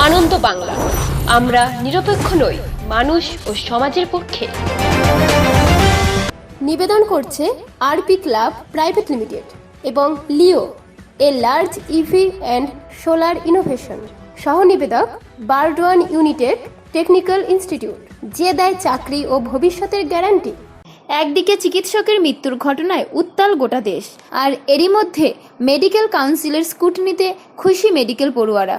আনন্দ বাংলা। আমরা নিরপেক্ষ নই, মানুষ ও সমাজের পক্ষে। নিবেদন করছে আরপি ক্লাব প্রাইভেট লিমিটেড এবং Leo, a large EV and solar innovation. সহ নিবেদক বারডোয়ান ইউনিটেড টেকনিক্যাল ইনস্টিটিউট, যে দেয় চাকরি ও ভবিষ্যতের গ্যারান্টি। একদিকে চিকিৎসকের মৃত্যুর ঘটনায় উত্তাল গোটা দেশ, আর এরই মধ্যে মেডিকেল কাউন্সিলের স্কুটনিতে খুশি মেডিকেল পড়ুয়ারা।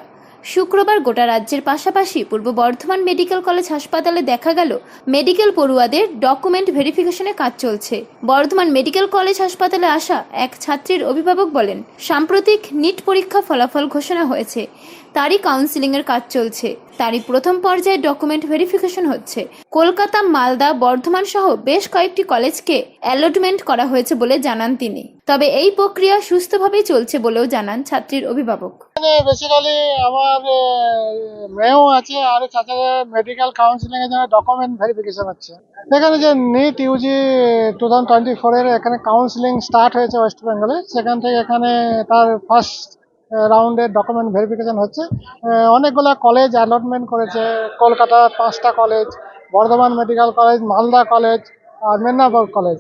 শুক্রবার গোটা রাজ্যের পাশাপাশি পূর্ব বর্ধমান মেডিকেল কলেজ হাসপাতালে দেখা গেল মেডিকেল পড়ুয়াদের ডকুমেন্ট ভেরিফিকেশনে কাজ চলছে। বর্ধমান মেডিকেল কলেজ হাসপাতালে আসা এক ছাত্রীর অভিভাবক বলেন, সাম্প্রতিক নিট পরীক্ষা ফলাফল ঘোষণা হয়েছে। তারই কাউন্সিলিংয়ের কাজ চলছে। তারই প্রথম পর্যায়ে ডকুমেন্ট ভেরিফিকেশন হচ্ছে। কলকাতা, মালদা, বর্ধমান সহ বেশ কয়েকটি কলেজকে অ্যালটমেন্ট করা হয়েছে বলে জানান তিনি। তবে এই প্রক্রিয়া সুস্থভাবেই চলছে বলেও জানান ছাত্রীর অভিভাবক। বেসিক্যালি আমার মেয়েও আছে আর সাথে মেডিকেল কাউন্সিলিং এর জন্য ডকুমেন্ট ভেরিফিকেশন হচ্ছে। এখানে যে NEET UG two thousand twenty ফোরের এখানে কাউন্সিলিং স্টার্ট হয়েছে ওয়েস্ট বেঙ্গলে সেখান থেকে এখানে তার ফার্স্ট রাউন্ডের ডকুমেন্ট ভেরিফিকেশন হচ্ছে। অনেকগুলো কলেজ অ্যালটমেন্ট করেছে। কলকাতার পাঁচটা college Bardhaman medical college Malda college আর মেদিনীপুর কলেজ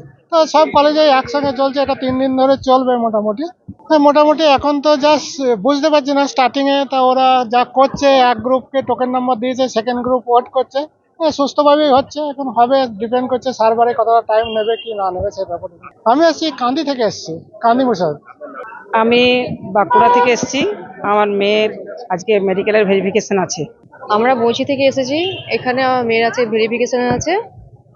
সব কলেজে একসঙ্গে চলছে এটা তিন দিন ধরে চলবে মোটামুটি। হ্যাঁ, মোটামুটি এখন তো জাস্ট বুঝতে পারছি না স্টার্টিং এ তা ওরা যা করছে এক গ্রুপকে টোকেন নাম্বার দিয়েছে সেকেন্ড গ্রুপ ওয়েট করছে। হ্যাঁ, সুস্থভাবেই হচ্ছে এখন হবে ডিপেন্ড করছে সার্ভারে কতটা টাইম নেবে কি না নেবে সেটা ব্যাপারে। আমি এসছি কান্দি থেকে এসছি কান্দি মুসাদ আমি বাঁকুড়া থেকে এসেছি আমার মেয়ের আজকে মেডিকেলের ভেরিফিকেশন আছে। আমরা বঁচি থেকে এসেছি এখানে আমার মেয়ের আছে ভেরিফিকেশন আছে।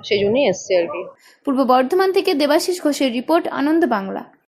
সেই জন্যই এসছে আর কি। পূর্ব বর্ধমান থেকে দেবাশিস ঘোষের রিপোর্ট আনন্দ বাংলা।